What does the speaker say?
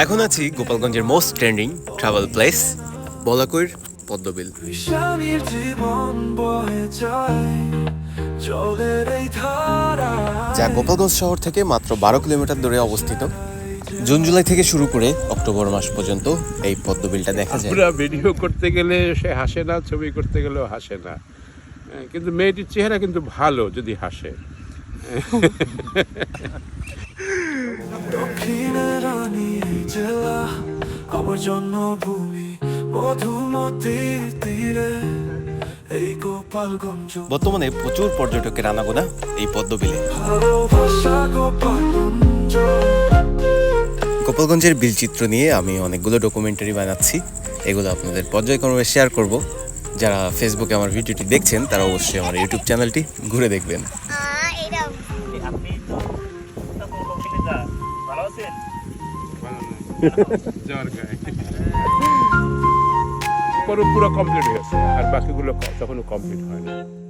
এখন আছি গোপালগঞ্জের most trending travel place Balakoir Padmabil. যা গোপালগঞ্জ শহর থেকে মাত্র বারো কিলোমিটার দূরে অবস্থিত। জুন জুলাই থেকে শুরু করে অক্টোবর মাস পর্যন্ত এই পদ্মবিলটা দেখা যায়। আমরা ভিডিও করতে গেলে সে হাসে না ছবি করতে গেলেও হাসে না। হ্যাঁ, কিন্তু মেয়েটির চেহারা কিন্তু ভালো যদি হাসে। আমার জন্মভূমি মধুমতির তীরে। এই গোপালগঞ্জ। বর্তমানে প্রচুর পর্যটকের আনাগোনা এই পদ্মবিলে। গোপালগঞ্জ। গোপালগঞ্জের বিলচিত্র নিয়ে আমি অনেকগুলো ডকুমেন্টারি বানাচ্ছি। এগুলো আপনাদের পর্যায়ক্রমে শেয়ার করব। যারা ফেসবুকে আমার ভিডিওটি দেখছেন তারা অবশ্যই আমার ইউটিউব চ্যানেলটি ঘুরে দেখবেন। পুরো কমপ্লিট হয়েছে আর বাকিগুলো তখনও কমপ্লিট হয়নি